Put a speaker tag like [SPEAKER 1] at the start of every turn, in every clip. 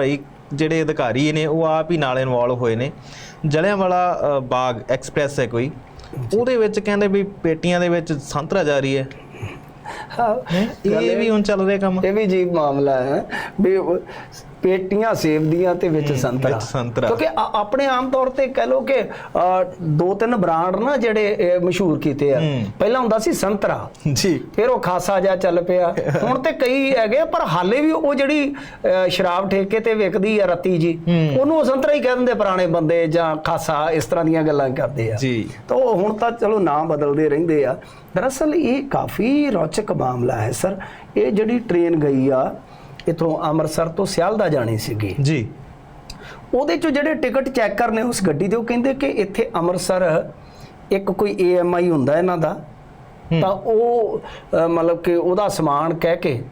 [SPEAKER 1] ਭਾਈ ਜਿਹੜੇ ਅਧਿਕਾਰੀ ਨੇ ਉਹ ਆਪ ਹੀ ਨਾਲ ਇਨਵੋਲਵ ਹੋਏ ਨੇ। ਜਲਿਆਂਵਾਲਾ ਬਾਗ ਐਕਸਪ੍ਰੈਸ ਹੈ ਕੋਈ। ਉਹਦੇ ਵਿੱਚ ਕਹਿੰਦੇ ਵੀ ਪੇਟੀਆਂ ਦੇ ਵਿੱਚ ਸੰਤਰਾ ਜਾ ਰਹੀ ਹੈ। ਇਹ ਵੀ ਹੁਣ ਚੱਲ ਰਿਹਾ ਕੰਮ।
[SPEAKER 2] ਇਹ ਵੀ ਜੀ ਮਾਮਲਾ ਹੈ ਵੀ ਪੇਟੀਆਂ ਸੇਬ ਦੀਆਂ ਤੇ ਵਿੱਚ ਸੰਤਰਾ। ਕਿਉਂਕਿ ਆਪਣੇ ਆਮ ਤੌਰ ਤੇ ਕਹਿ ਲੋ ਕਿ ਦੋ ਤਿੰਨ ਬ੍ਰਾਂਡ ਨਾ ਜਿਹੜੇ ਮਸ਼ਹੂਰ ਕੀਤੇ ਆ। ਪਹਿਲਾਂ ਹੁੰਦਾ ਸੀ ਸੰਤਰਾ
[SPEAKER 1] ਜੀ
[SPEAKER 2] ਫਿਰ ਉਹ ਖਾਸਾ ਜਿਹਾ ਚੱਲ ਪਿਆ ਹੁਣ ਤੇ ਕਈ ਹੈਗੇ ਪਰ ਹਾਲੇ ਵੀ ਉਹ ਜਿਹੜੀ ਸ਼ਰਾਬ ਠੇਕੇ ਤੇ ਵਿਕਦੀ ਆ ਰੱਤੀ ਜੀ। ਉਹਨੂੰ ਉਹ ਸੰਤਰਾ ਹੀ ਕਹਿ ਦਿੰਦੇ ਪੁਰਾਣੇ ਬੰਦੇ ਜਾਂ ਖਾਸਾ ਇਸ ਤਰ੍ਹਾਂ ਦੀਆਂ ਗੱਲਾਂ ਕਰਦੇ ਆ
[SPEAKER 1] ਜੀ।
[SPEAKER 2] ਤਾਂ ਉਹ ਹੁਣ ਤਾਂ ਚਲੋ ਨਾਮ ਬਦਲਦੇ ਰਹਿੰਦੇ ਆ ਦਰਅਸਲ ਇਹ ਕਾਫੀ ਰੌਚਕ ਮਾਮਲਾ ਹੈ ਸਰ ਇਹ ਜਿਹੜੀ ਟ੍ਰੇਨ ਗਈ ਆ ਇਥੋਂ ਅੰਮ੍ਰਿਤਸਰ ਤੋਂ ਸਿਆਲਦਾ ਜਾਣੀ ਸੀਗੀ।
[SPEAKER 1] ਜੀ।
[SPEAKER 2] ਉਹਦੇ ਚੋਂ ਜਿਹੜੇ ਟਿਕਟ ਚੈੱਕਰ ਨੇ ਉਸ ਗੱਡੀ ਦੇ ਉਹ ਕਹਿੰਦੇ ਕਿ ਇੱਥੇ ਅੰਮ੍ਰਿਤਸਰ ਇੱਕ ਕੋਈ ਏਐਮਆਈ ਹੁੰਦਾ ਇਹਨਾਂ ਦਾ। ਤਾਂ ਉਹ ਮਤਲਬ ਕਿ ਉਹਦਾ ਸਮਾਨ ਕਹਿ ਕੇ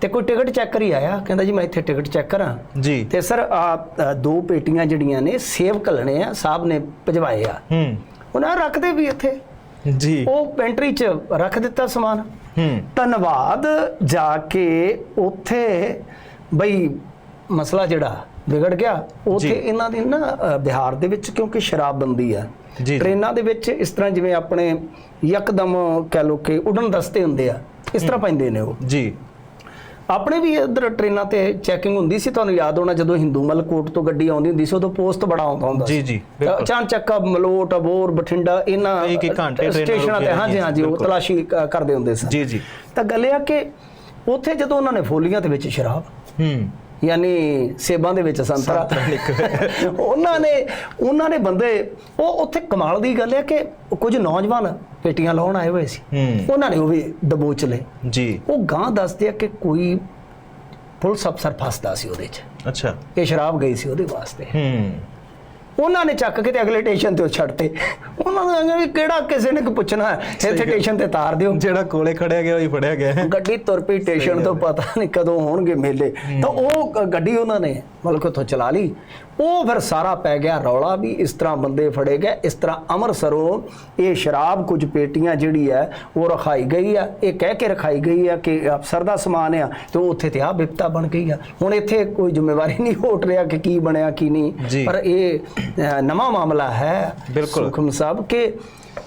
[SPEAKER 2] ਤੇ ਕੋਈ ਟਿਕਟ ਚੈੱਕਰ ਹੀ ਆਇਆ ਕਹਿੰਦਾ ਜੀ ਮੈਂ ਇੱਥੇ ਟਿਕਟ ਚੈੱਕ ਕਰਾਂ।
[SPEAKER 1] ਜੀ।
[SPEAKER 2] ਤੇ ਸਰ ਆ ਦੋ ਪੇਟੀਆਂ ਜਿਹੜੀਆਂ ਨੇ ਸੇਵ ਘੱਲਣੇ ਆ ਸਾਹਿਬ ਨੇ ਭਜਵਾਏ ਆ।
[SPEAKER 1] ਹੂੰ।
[SPEAKER 2] ਉਹਨਾਂ ਰੱਖਦੇ ਵੀ ਇੱਥੇ।
[SPEAKER 1] ਜੀ।
[SPEAKER 2] ਉਹ ਪੈਂਟਰੀ 'ਚ ਰੱਖ ਦਿੱਤਾ ਸਮਾਨ। ਧੰਨਵਾਦ ਜਾ ਕੇ ਉੱਥੇ ਬਈ ਮਸਲਾ ਜਿਹੜਾ ਵਿਗੜ ਗਿਆ। ਉੱਥੇ। ਇਹਨਾਂ ਦੀ ਨਾ ਬਿਹਾਰ ਦੇ ਵਿੱਚ ਕਿਉਂਕਿ ਸ਼ਰਾਬਬੰਦੀ ਆ।
[SPEAKER 1] ਜੀ, ਜੀ।
[SPEAKER 2] ਟ੍ਰੇਨਾਂ ਦੇ ਵਿੱਚ ਇਸ ਤਰ੍ਹਾਂ ਜਿਵੇਂ ਆਪਣੇ ਯਕਦਮ ਕਹਿ ਲੋ ਕਿ ਉਡਣ ਦਸਤੇ ਹੁੰਦੇ ਆ ਇਸ ਤਰ੍ਹਾਂ ਪੈਂਦੇ ਨੇ ਉਹ।
[SPEAKER 1] ਜੀ।
[SPEAKER 2] ਆਪਣੇ ਵੀ ਇਧਰ ਟ੍ਰੇਨਾਂ ਤੇ ਚੈਕਿੰਗ ਹੁੰਦੀ ਸੀ ਤੁਹਾਨੂੰ ਯਾਦ ਹੋਣਾ ਜਦੋਂ ਹਿੰਦੂ ਮਲਕੋਟ ਤੋਂ ਗੱਡੀ ਆਉਂਦੀ ਹੁੰਦੀ ਸੀ ਉਦੋਂ ਪੋਸਟ ਬੜਾ ਆਉਂਦਾ ਹੁੰਦਾ
[SPEAKER 1] ਜੀ, ਜੀ, ਬਿਲਕੁਲ।
[SPEAKER 2] ਚਾਂਚੱਕ ਮਲੋਟ ਅਬੋਰ ਬਠਿੰਡਾ ਇਹਨਾਂ
[SPEAKER 1] ਇੱਕ- ਇੱਕ ਘੰਟੇ
[SPEAKER 2] ਸਟੇਸ਼ਨਾਂ ਤੇ ਹਾਂਜੀ ਹਾਂਜੀ ਉਹ। ਤਲਾਸ਼ੀ ਕਰਦੇ ਹੁੰਦੇ ਸਨ
[SPEAKER 1] ਜੀ ਜੀ
[SPEAKER 2] ਤਾਂ ਗੱਲ ਇਹ ਆ ਕਿ ਉੱਥੇ ਜਦੋਂ ਉਹਨਾਂ ਨੇ ਫੋਲੀਆਂ ਦੇ ਵਿੱਚ ਸ਼ਰਾਬ
[SPEAKER 1] ਹੂੰ
[SPEAKER 2] ਯਾਨੀ ਸੇਬਾਂ ਦੇ ਵਿੱਚ ਸੰਤਰਾ। ਉਹਨਾਂ ਨੇ ਉਹਨਾਂ ਨੇ ਬੰਦੇ ਉਹ ਉੱਥੇ ਕਮਾਲ ਦੀ ਗੱਲ ਹੈ ਕਿ ਕੁਝ ਨੌਜਵਾਨ ਪੇਟੀਆਂ ਲਾਉਣ ਆਏ ਹੋਏ ਸੀ। ਉਹਨਾਂ ਨੇ ਉਹ ਵੀ ਦਬੋਚ ਲਏ।
[SPEAKER 1] ਜੀ।
[SPEAKER 2] ਉਹ ਗਾਂ ਦੱਸਦੇ ਆ ਕਿ ਕੋਈ ਪੁਲਿਸ ਅਫਸਰ ਫਸਦਾ ਸੀ ਉਹਦੇ 'ਚ।
[SPEAKER 1] ਅੱਛਾ।
[SPEAKER 2] ਇਹ ਸ਼ਰਾਬ ਗਈ ਸੀ ਉਹਦੇ ਵਾਸਤੇ।
[SPEAKER 1] ਹੂੰ।
[SPEAKER 2] ਉਹਨਾਂ ਨੇ ਚੱਕ ਕੇ ਤੇ ਅਗਲੇ ਸਟੇਸ਼ਨ ਤੇ ਛੱਡਤੇ। ਉਹਨਾਂ ਨੂੰ ਕਹਿੰਦੇ ਵੀ ਕਿਹੜਾ ਕਿਸੇ ਨੇ ਕਿ ਪੁੱਛਣਾ? ਹੈ ਇੱਥੇ ਸਟੇਸ਼ਨ ਤੇ ਤਾਰ ਦਿਓ।
[SPEAKER 1] ਜਿਹੜਾ ਕੋਲੇ ਖੜਿਆ ਗਿਆ ਉਹੀ ਫੜਿਆ ਗਿਆ।
[SPEAKER 2] ਗੱਡੀ ਤੁਰ ਪਈ ਸਟੇਸ਼ਨ ਤੋਂ ਪਤਾ ਨਹੀਂ ਕਦੋਂ ਹੋਣਗੇ ਮੇਲੇ। ਤਾਂ ਉਹ ਗੱਡੀ ਉਹਨਾਂ ਨੇ ਮਤਲਬ ਕਿ ਉੱਥੋਂ ਚਲਾ ਲਈ। ਉਹ ਫਿਰ ਸਾਰਾ ਪੈ ਗਿਆ ਰੌਲਾ ਵੀ ਇਸ ਤਰ੍ਹਾਂ ਬੰਦੇ ਫੜੇ ਗਏ ਇਸ ਤਰ੍ਹਾਂ ਅੰਮ੍ਰਿਤਸਰੋਂ ਇਹ ਸ਼ਰਾਬ ਕੁਝ ਪੇਟੀਆਂ ਜਿਹੜੀ ਹੈ ਉਹ ਰਖਾਈ ਗਈ ਆ ਇਹ ਕਹਿ ਕੇ ਰਖਾਈ ਗਈ ਆ ਕਿ ਅਫਸਰ ਦਾ ਸਮਾਨ ਆ ਤੇ ਉੱਥੇ ਤੇ ਆ ਬਿਪਤਾ ਬਣ ਗਈ ਆ ਹੁਣ ਇੱਥੇ ਕੋਈ ਜ਼ਿੰਮੇਵਾਰੀ ਨਹੀਂ ਹੋਟ ਰਿਹਾ ਕਿ ਕੀ ਬਣਿਆ ਕੀ। ਨਹੀਂ ਪਰ ਇਹ ਨਵਾਂ ਮਾਮਲਾ ਹੈ
[SPEAKER 1] ਬਿਲਕੁਲ।
[SPEAKER 2] ਸੁਖਮ ਸਾਹਿਬ ਕਿ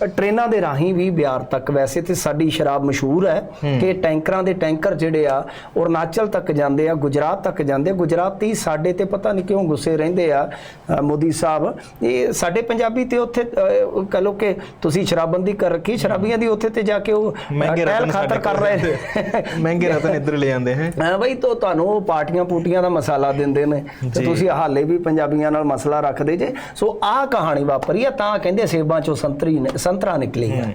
[SPEAKER 2] ਟ੍ਰੇਨਾਂ ਦੇ ਰਾਹੀਂ ਵੀ ਬਿਹਾਰ ਤੱਕ ਵੈਸੇ ਤੇ ਸਾਡੀ ਸ਼ਰਾਬ ਮਸ਼ਹੂਰ ਹੈ ਕਿ ਟੈਂਕਰਾਂ ਦੇ ਟੈਂਕਰ ਜਿਹੜੇ ਆ ਉਹ ਅਰੁਣਾਚਲ ਤੱਕ ਜਾਂਦੇ ਆ ਗੁਜਰਾਤ ਤੱਕ ਜਾਂਦੇ ਗੁਜਰਾਤੀ ਸਾਡੇ ਤੇ ਪਤਾ ਨਹੀਂ ਕਿਉਂ ਗੁੱਸੇ ਰਹਿੰਦੇ ਆ ਮੋਦੀ ਸਾਹਿਬ। ਇਹ ਸਾਡੇ ਪੰਜਾਬੀ ਤੇ ਉੱਥੇ ਕਹ ਲੋ ਕਿ ਤੁਸੀਂ ਸ਼ਰਾਬਬੰਦੀ ਕਰ ਰੱਖੀ ਸ਼ਰਾਬੀਆਂ ਦੀ ਉੱਥੇ ਤੇ ਜਾ ਕੇ ਉਹ ਟਹਿਲ
[SPEAKER 1] ਰਤਨ
[SPEAKER 2] ਖਾਤਰ ਕਰ ਰਹੇ। ਨੇ।
[SPEAKER 1] ਮਹਿੰਗੇ ਰਤਨ ਇੱਧਰ ਲੈ ਜਾਂਦੇ ਹੈ।
[SPEAKER 2] ਹਾਂ ਬਈ ਤੋ ਤੁਹਾਨੂੰ ਉਹ ਪਾਰਟੀਆਂ ਪੂਟੀਆਂ ਦਾ ਮਸਾਲਾ ਦਿੰਦੇ ਨੇ। ਤੇ। ਤੁਸੀਂ ਹਾਲੇ ਵੀ ਪੰਜਾਬੀਆਂ ਨਾਲ ਮਸਲਾ ਰੱਖਦੇ ਜੇ। ਸੋ ਆਹ ਕਹਾਣੀ ਵਾਪਰੀ ਆ ਤਾਂ ਕਹਿੰਦੇ ਸੇਬਾਂ ਚੋਂ ਸੰਤਰੀ ਨੇ- ਸੰਤਰਾ ਨਿਕਲੀ ਆ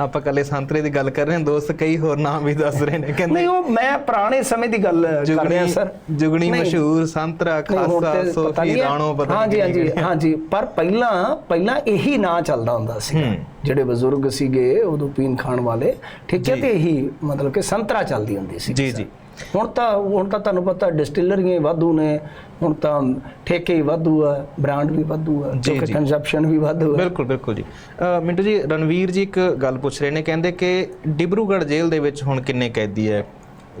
[SPEAKER 1] ਆਪਾਂ ਕੱਲੇ ਸੰਤਰੇ ਦੀ ਗੱਲ ਕਰ ਰਹੇ ਹਾਂ ਦੋਸਤ ਕਈ ਹੋਰ ਨਾਮ ਵੀ ਦੱਸ ਰਹੇ ਨੇ ਕਹਿੰਦੇ
[SPEAKER 2] ਨਹੀਂ ਉਹ ਮੈਂ ਪੁਰਾਣੇ ਸਮੇਂ ਦੀ ਗੱਲ ਕਰ ਰਿਹਾ ਸਰ
[SPEAKER 1] ਜੁਗਣੀ ਮਸ਼ਹੂਰ ਸੰਤਰਾ ਖਾਸਾ ਸੋਫੀ
[SPEAKER 2] ਹੈ।
[SPEAKER 1] ਰਾਣੋ ਪਤਾ
[SPEAKER 2] ਹਾਂਜੀ
[SPEAKER 1] ਨਹੀਂ
[SPEAKER 2] ਹਾਂਜੀ। ਹਾਂਜੀ ਪਰ ਪਹਿਲਾਂ ਪਹਿਲਾਂ ਇਹੀ ਨਾਂ ਚੱਲਦਾ ਹੁੰਦਾ ਸੀ
[SPEAKER 1] ਹੂੰ।
[SPEAKER 2] ਜਿਹੜੇ ਬਜ਼ੁਰਗ ਸੀਗੇ ਉਦੋਂ ਪੀਣ ਖਾਣ ਵਾਲੇ ਠੀਕ ਹੈ। ਤੇ ਇਹੀ ਮਤਲਬ ਕਿ ਸੰਤਰਾ ਚੱਲਦੀ ਹੁੰਦੀ ਸੀ
[SPEAKER 1] ਜੀ, ਜੀ।
[SPEAKER 2] ਹੁਣ ਤਾਂ ਹੁਣ ਤਾਂ ਤੁਹਾਨੂੰ ਪਤਾ ਡਿਸਟਿਲਰੀਆਂ ਵਾਧੂ ਨੇ। ਹੁਣ ਤਾਂ ਠੇਕੇ ਹੀ ਵਾਧੂ ਆ ਬ੍ਰਾਂਡ ਵੀ ਵਾਧੂ ਆ
[SPEAKER 1] ਜੀ।
[SPEAKER 2] ਕੰਜ਼ੰਪਸ਼ਨ ਵੀ ਵਾਧੂ ਆ।
[SPEAKER 1] ਬਿਲਕੁਲ ਬਿਲਕੁਲ ਜੀ। ਮਿੰਟੂ ਜੀ ਰਣਵੀਰ ਜੀ ਇੱਕ ਗੱਲ ਪੁੱਛ ਰਹੇ ਨੇ ਕਹਿੰਦੇ ਕਿ ਡਿਬਰੂਗੜ੍ਹ ਜੇਲ੍ਹ ਦੇ ਵਿੱਚ ਹੁਣ ਕਿੰਨੇ ਕੈਦੀ ਹੈ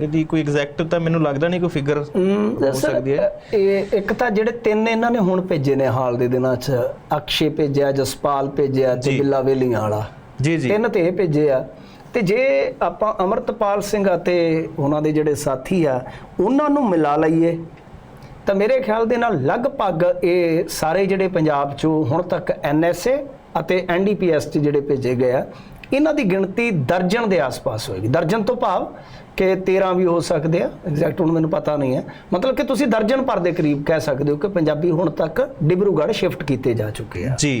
[SPEAKER 1] ਇਹਦੀ ਕੋਈ ਐਗਜ਼ੈਕਟ ਤਾਂ ਮੈਨੂੰ ਲੱਗਦਾ ਨਹੀਂ ਕੋਈ ਫਿਗਰ ਹੋ ਸਕਦੀ ਹੈ।
[SPEAKER 2] ਇਹ ਇੱਕ ਤਾਂ ਜਿਹੜੇ ਤਿੰਨ ਇਹਨਾਂ ਨੇ ਹੁਣ ਭੇਜੇ ਨੇ ਹਾਲ ਦੇ ਦਿਨਾਂ 'ਚ ਅਕਸ਼ੇ ਭੇਜਿਆ ਜਸਪਾਲ ਭੇਜਿਆ ਤੇ। ਬਿੱਲਾ ਵੇਲੀਆਂ ਵਾਲਾ।
[SPEAKER 1] ਜੀ ਜੀ।
[SPEAKER 2] ਤਿੰਨ ਤੇ ਇਹ ਭੇਜੇ ਆ। ਤੇ ਜੇ ਆਪਾਂ ਅਮਰਤਪਾਲ ਸਿੰਘ ਅਤੇ ਉਹਨਾਂ ਦੇ ਜਿਹੜੇ ਸਾਥੀ ਆ, ਉਹਨਾਂ ਨੂੰ ਮਿਲਾ ਲਈਏ, ਤਾਂ ਮੇਰੇ ਖਿਆਲ ਦੇ ਨਾਲ ਲਗਭਗ ਇਹ ਸਾਰੇ ਜਿਹੜੇ ਪੰਜਾਬ ਚੋਂ ਹੁਣ ਤੱਕ ਐਨਐਸਏ ਅਤੇ ਐਨਡੀਪੀਐਸ ਚ ਜਿਹੜੇ ਭੇਜੇ ਗਏ ਆ, ਇਹਨਾਂ ਦੀ ਗਿਣਤੀ ਦਰਜਨ ਦੇ ਆਸ-ਪਾਸ ਹੋਏਗੀ। ਦਰਜਨ ਤੋਂ ਭਾਵ ਕਿ 13 ਵੀ ਹੋ ਸਕਦੇ ਆ ਐਗਜ਼ੈਕਟ ਹੁਣ ਮੈਨੂੰ ਪਤਾ ਨਹੀਂ ਹੈ ਮਤਲਬ ਕਿ ਤੁਸੀਂ ਦਰਜਨ ਭਰ ਦੇ ਕਰੀਬ ਕਹਿ ਸਕਦੇ ਹੋ ਕਿ ਪੰਜਾਬੀ ਹੁਣ ਤੱਕ ਡਿਬਰੂਗੜ੍ਹ ਸ਼ਿਫਟ ਕੀਤੇ ਜਾ ਚੁੱਕੇ ਆ।
[SPEAKER 1] ਜੀ